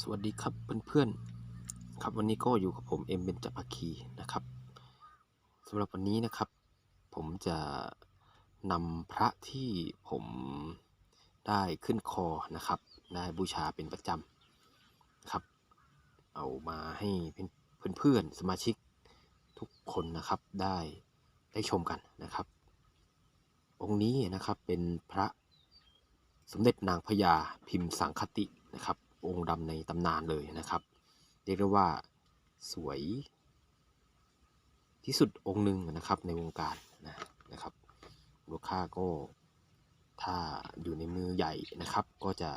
สวัสดีครับเพื่อนๆครับวันนี้ก็อยู่กับผมเอ็มเบนจภาคีนะครับสำหรับวันนี้นะครับ ผมจะนำพระที่ผมได้ขึ้นคอนะครับ ได้บูชาเป็นประจำครับ เอามาให้เพื่อนๆสมาชิกทุกคนนะครับได้ได้ชมกันนะครับ องค์นี้นะครับเป็นพระสมเด็จนางพญาพิมพ์สังคตินะครับ องค์ดำในตำนานเลยนะครับ เรียกได้ว่าสวยที่สุดองค์หนึ่งนะครับในวงการนะนะครับมูลค่าก็ถ้าอยู่ในมือใหญ่นะครับ ก็จะ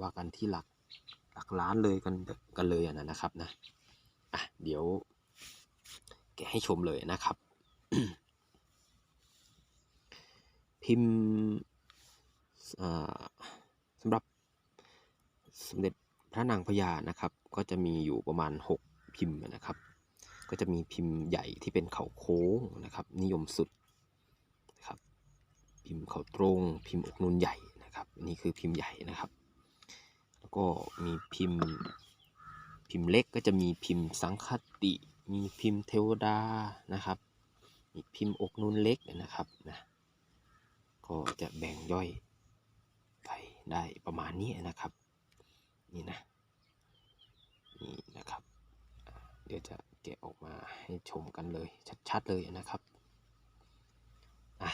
ว่ากันที่หลักหลักล้านเลยกันกันเลยอะนะครับนะอะเดี๋ยวแกให้ชมเลยนะครับ พิมพ์สำหรับ สมเด็จพระนางพญานะครับ ก็จะมีอยู่ประมาณ 6 พิมพ์นะครับ ก็จะมีพิมพ์ใหญ่ที่เป็นเขาโค้งนะครับ นิยมสุดนะครับ พิมพ์เขาตรง พิมพ์อกนูนใหญ่นะครับนนี่คือพิมพ์ใหญ่นะครับ แล้วก็มีพิมพ์พิมพ์เล็กก็จะมีพิมพ์สังคติ มีพิมพ์เทวดานะครับมีพิมพ์อกนูนเล็กนะครับนะก็จะแบ่งย่อยไปได้ประมาณนี้นะครับ นี่นะนี่นะครับ เดี๋ยวจะแกะออกมาให้ชมกันเลย ชัดๆเลยนะครับอะ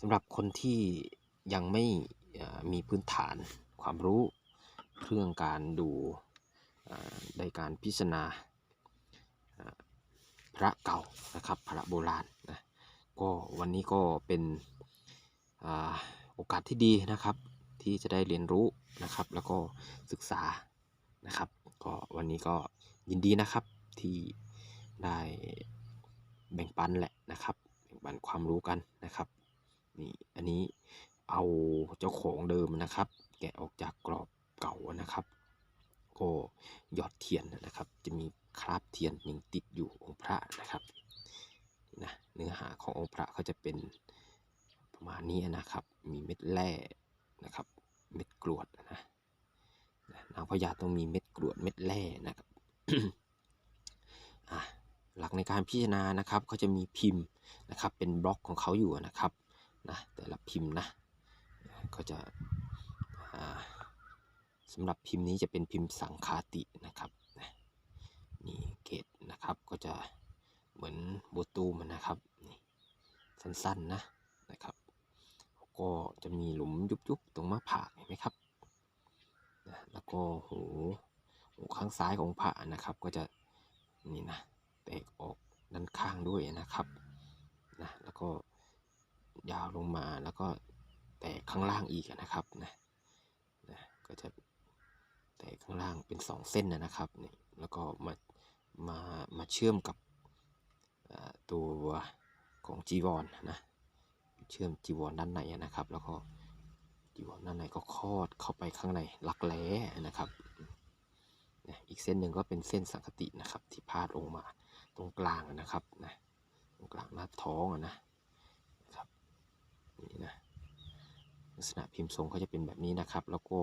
สำหรับคนที่ยังไม่มีพื้นฐานความรู้เรื่องการดูในการพิจารณาพระเก่านะครับพระโบราณนะก็วันนี้ก็เป็นอโอกาสที่ดีนะครับ ที่จะได้เรียนรู้นะครับ แล้วก็ศึกษานะครับ ก็วันนี้ก็ยินดีนะครับที่ได้แบ่งปันแหละนะครับแบ่งปันความรู้กันนะครับนี่อันนี้เอาเจ้าของเดิมนะครับ แกะออกจากกรอบเก่านะครับก็หยอดเทียนนะครับ จะมีคราบเทียนยังติดอยู่องค์พระนะครับนี่นะเนื้อหาขององค์พระเขาจะเป็นประมาณนี้นะครับ มีเม็ดแร่ นะครับ เม็ดกรวดนะนางพญาต้องมีเม็ดกรวดเม็ดแร่นะครับหลักในการพิจารณานะครับเขาจะมีพิมพ์นะครับ เป็นบล็อกของเขาอยู่นะครับนะแต่ละพิมพ์นะก็จะอ่าสำหรับพิมพ์นี้จะเป็นพิมพ์สังคาตินะครับนี่เกตนะครับก็จะเหมือนโบตูมนะครับสั้นๆนะนะ ก็จะมีหลุมยุบๆตรงหน้าผากเห็นไหมครับนะแล้วก็หูหูข้างซ้ายของพระนะครับก็จะนี่นะแตกออกด้านข้างด้วยนะครับนะแล้วก็ยาวลงมาแล้วก็แตกข้างล่างอีกนะครับนะนะก็จะแตกข้างล่างเป็นสองเส้นนะครับนี่แล้วก็มามามาเชื่อมกับตัวของจีวรนะ เชื่อมจีวรด้านในนะครับ แล้วก็จีวรด้านในก็คลอดเข้าไปข้างในรักแร้นะครับอีกเส้นหนึ่งก็เป็นเส้นสังคตินะครับ ที่พาดลงมาตรงกลางนะครับนะตรงกลางหน้าท้องนะครับนี่นะลักษณะพิมพ์ทรงเขาจะเป็นแบบนี้นะครับ แล้วก็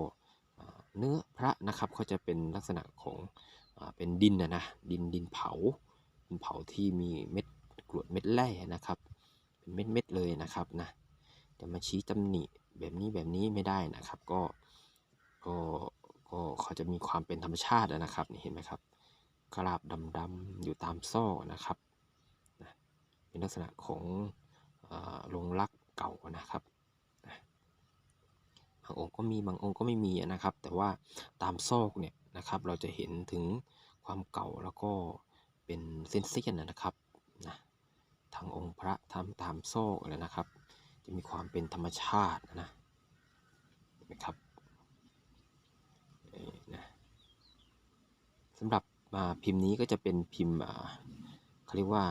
เนื้อพระนะครับเขาจะเป็นลักษณะของอเป็นดินนะนะดินดินเผาดินเผาที่มีเม็ดกรวดเม็ดแร่นะครับ เป็นเม็ดๆเลยนะครับนะจะมาชี้ตำหนิแบบนี้แบบนี้ไม่ได้นะครับ ก็ก็ก็เขาจะมีความเป็นธรรมชาตินะครับนี่เห็นไหมครับกราบดำๆอยู่ตามซอกนะครับนะเป็นลักษณะของอาโรงลักเก่านะครับนะบางองค์ก็มีบางองค์ก็ไม่มีนะครับ แต่ว่าตามซอกเนี่ยนะครับ เราจะเห็นถึงความเก่าแล้วก็เป็นเส้นเส้นๆนะครับนะ ทางองค์พระทำตามโซ่เลยนะครับ จะมีความเป็นธรรมชาตินะนไหมครับนะสำหรับอ่าพิมพ์นี้ก็จะเป็นพิมพ์เขาเรียกว่า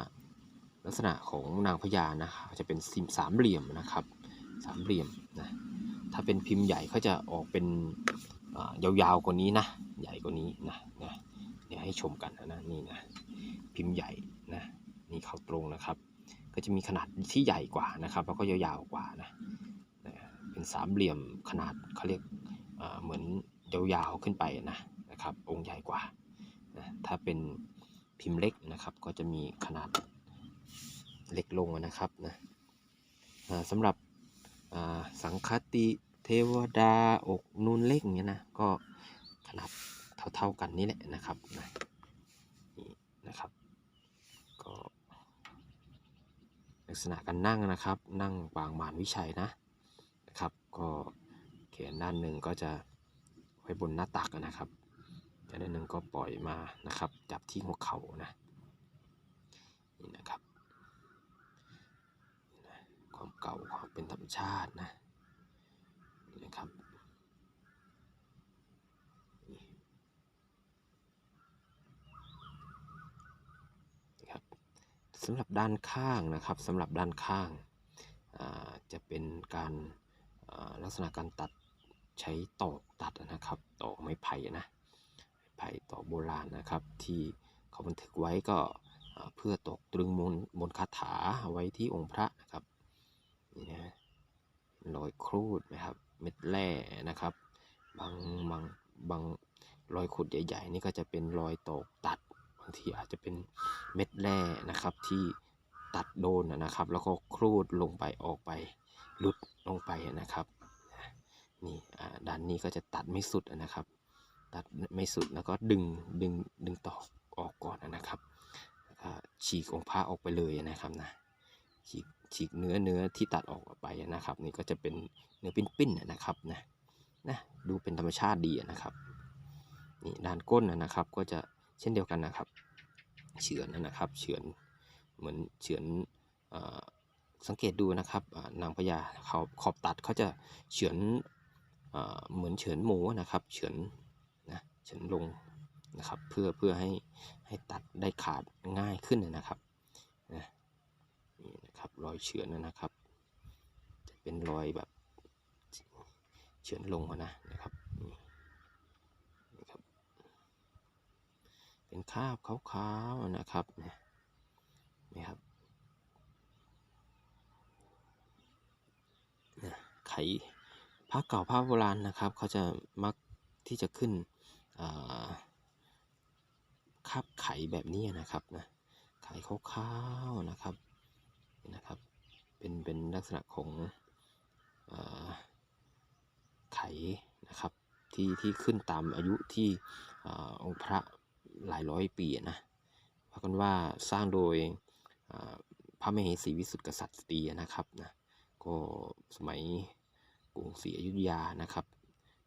ลักษณะของนางพญานะครับจะเป็นสิมสามเหลี่ยมนะครับสามเหลี่ยมนะถ้าเป็นพิมพ์ใหญ่เขาจะออกเป็นายาวๆกว่านี้นะใหญ่กว่านี้นะนะเดี๋ยวให้ชมกันนะนี่นะพิมพ์ใหญ่นะนี่เขาตรงนะครับ ก็จะมีขนาดที่ใหญ่กว่านะครับแล้วก็ยาวๆกว่านะเป็นสามเหลี่ยมขนาดเขาเรียกเหมือนยาวๆขึ้นไปนะครับองค์ใหญ่กว่านะถ้าเป็นพิมพ์เล็กนะครับ ก็จะมีขนาดเล็กลงนะครับนะสำหรับสังคติเทวดาอกนูนเล็กเงี้ยนะก็ขนาดเท่าๆกันนี่แหละนะครับนะนี่นะครับ ก็ ลักษณะการนั่งนะครับ นั่งปางมานวิชัยนะนะครับ ก็แขนด้านหนึ่งก็จะไว้บนหน้าตักนะครับแต่ด้านหนึ่งก็ปล่อยมานะครับ จับที่หัวเข่านะนี่นะครับความเก่าความเป็นธรรมชาตินะนี่นะครับนี่นะครับ สำหรับด้านข้างนะครับสำหรับด้านข้างจะเป็นการลักษณะการตัดใช้ตอกตัดนะครับตอกไม้ไผ่นะไม้ไผ่ตอกโบราณนะครับ ที่เขาบันทึกไว้ก็เพื่อตอกตรึงมนต์มนคาถาเอาไว้ที่องค์พระนะครับนี่นะรอยครูดนะครับเม็ดแร่นะครับบางบางบางรอยขุดใหญ่ ๆ นี่ก็จะเป็นรอยตอกตัดบางทีอาจจะเป็น เม็ดแร่นะครับที่ตัดโดนนะครับ แล้วก็ครูดลงไปออกไปหลุดลงไปนะครับนี่อ่าด้านนี้ก็จะตัดไม่สุดนะครับ ตัดไม่สุดแล้วก็ดึงดึงดึงตอกออกก่อนนะครับแล้วก็ฉีกองค์พระออกไปเลยนะครับนะฉีกฉีกเนื้อเนื้อที่ตัดออกไปนะครับ นี่ก็จะเป็นเนื้อปิ้นๆนะครับนะนะดูเป็นธรรมชาติดีนะครับนี่ด้านก้นนะครับก็จะเช่นเดียวกันนะครับ เฉือนนะครับ เฉือนเหมือนเฉือนอสังเกตดูนะครับนางพญาเขาขอบตัดเขาจะเฉือนเหมือนเฉือนหมูนะครับเฉือนนะเฉือนลงนะครับเพื่อเพื่อให้ให้ตัดได้ขาดง่ายขึ้นนะครับนะนี่นะครับรอยเฉือนนะครับ จะเป็นรอยแบบเฉือนลงนะนะครับ เป็นคราบขาวๆนะครับเนี่ยครับนะไขผ้าเก่าผ้าโบราณนะครับเขาจะมักที่จะขึ้นคาบไข่แบบนี้นะครับนะไข่ขาวๆนะครับนี่นะครับ เป็นเป็นลักษณะของอไข่นะครับที่ที่ขึ้นตามอายุที่อองค์พระ หลายร้อยปีอะนะว่ากันว่าสร้างโดยพระมเหสีวิสุทธิกษัตริย์ตรีนะครับนะก็สมัยกรุงศรีอยุธยานะครับ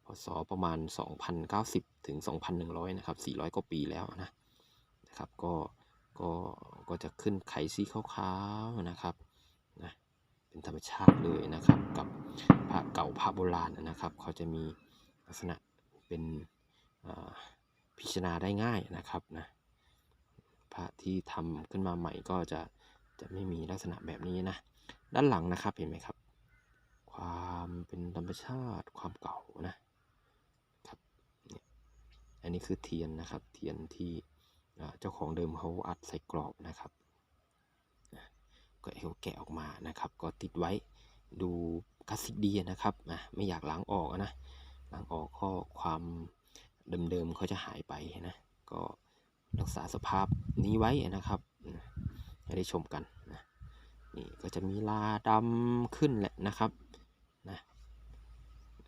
พศประมาณ 2,090 ถึง 2,100 นะครับ 400 กว่าปีแล้วนะนะครับก็ก็ก็จะขึ้นไขสีขาวๆนะครับนะเป็นธรรมชาติเลยนะครับกับพระเก่าพระโบราณนะครับเขาจะมีลักษณะเป็นอ่า พิจารณาได้ง่ายนะครับนะพระที่ทำขึ้นมาใหม่ก็จะจะไม่มีลักษณะแบบนี้นะด้านหลังนะครับเห็นไหมครับ ความเป็นธรรมชาติความเก่านะครับเนี่ยอันนี้คือเทียนนะครับ เทียนที่เจ้าของเดิมเขาอัดใส่กรอบนะครับก็เอาแกะออกมานะครับ ก็ติดไว้ดูคลาสสิกดีนะครับนะไม่อยากล้างออกนะล้างออกก็ความ เดิมๆเขาจะหายไปนะ ก็รักษาสภาพนี้ไว้นะครับให้ได้ชมกันนะนี่ก็จะมีลาดำขึ้นแหละนะครับนะ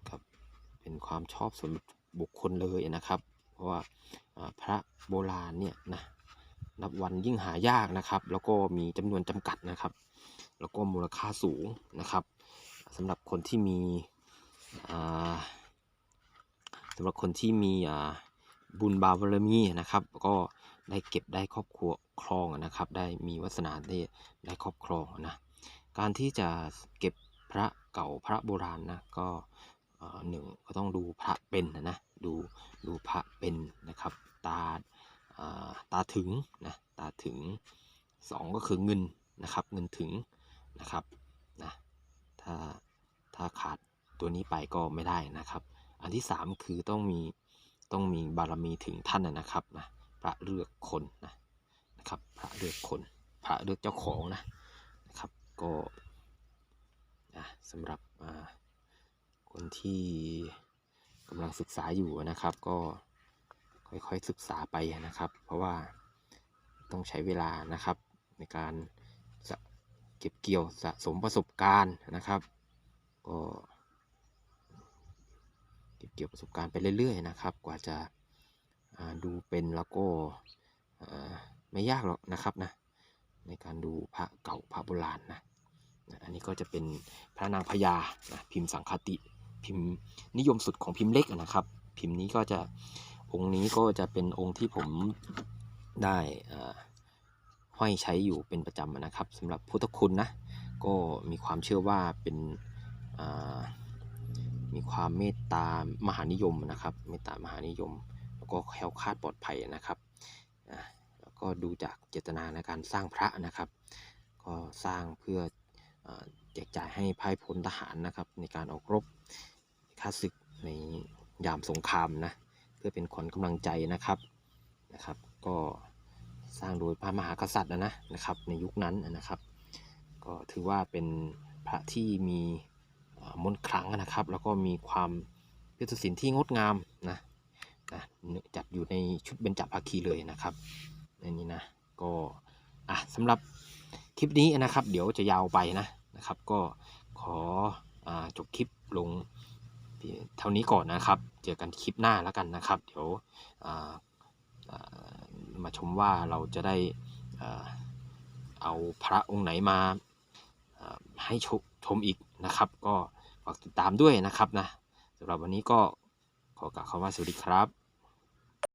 ครับ เป็นความชอบส่วนบุคคลเลยนะครับ เพราะว่าอ่าพระโบราณเนี่ยนะนับวันยิ่งหายากนะครับ แล้วก็มีจำนวนจำกัดนะครับ แล้วก็มูลค่าสูงนะครับสำหรับคนที่มีอ่า สำหรับคนที่มีอ่าบุญบารมีนะครับ ก็ได้เก็บได้ครอบครัวครองนะครับ ได้มีวาสนาได้ได้ครอบครองนะการที่จะเก็บพระเก่าพระโบราณนะก็อ่อหนึ่งก็ต้องดูพระเป็นนะนะดูดูพระเป็นนะครับตาอ่าตาถึงนะตาถึงสองก็คือเงินนะครับเงินถึงนะครับนะถ้าถ้าขาดตัวนี้ไปก็ไม่ได้นะครับ อันที่สามคือต้องมีต้องมีบารมีถึงท่านนะครับนะพระเลือกคนนะนะครับพระเลือกคน พระเลือกเจ้าของนะนะครับก็นะสำหรับคนที่กำลังศึกษาอยู่นะครับ ก็ค่อยๆศึกษาไปนะครับ เพราะว่าต้องใช้เวลานะครับในการเก็บเกี่ยวสะสมประสบการณ์นะครับ ก็ เก็บเกี่ยวประสบการณ์ไปเรื่อยๆนะครับ กว่าจะาดูเป็นแล้วก็ไม่ยากหรอกนะครับนะในการดูพระเก่าพระโบราณนะอันนี้ก็จะเป็นพระนางพญานะพิมพ์สังคติพิมพ์นิยมสุดของพิมพ์เล็กนะครับ พิมพ์นี้ก็จะองค์นี้ก็จะเป็นองค์ที่ผมได้ห้อยใช้อยู่เป็นประจำนะครับสำหรับพุทธคุณนะก็มีความเชื่อว่าเป็นอ่า มีความเมตตามหานิยมนะครับ เมตตามหานิยม แล้วก็แคล้วคลาดปลอดภัยนะครับแล้วก็ดูจากเจตนาในการสร้างพระนะครับ ก็สร้างเพื่อแจกจ่ายให้พ่ายพลทหารนะครับ ในการออกรบค่าศึกในยามสงครามนะเพื่อเป็นขวัญกำลังใจนะครับนะครับ ก็สร้างโดยพระมหากษัตริย์นะนะครับ ในยุคนั้นนะครับ ก็ถือว่าเป็นพระที่มี มนต์ขลังนะครับ แล้วก็มีความพุทธศิลป์ที่งดงามนะนะจัดอยู่ในชุดเบญจภาคีเลยนะครับในนี้นะก็อะสำหรับคลิปนี้นะครับ เดี๋ยวจะยาวไปนะนะครับ ก็ขออจบคลิปลงเท่านี้ก่อนนะครับ เจอกันคลิปหน้าแล้วกันนะครับ เดี๋ยวมาชมว่าเราจะได้เอาพระองค์ไหนมาให้ชมอีกนะครับ ก็ ฝากติดตามด้วยนะครับนะสำหรับวันนี้ก็ขอกล่าวคำว่าสวัสดีครับ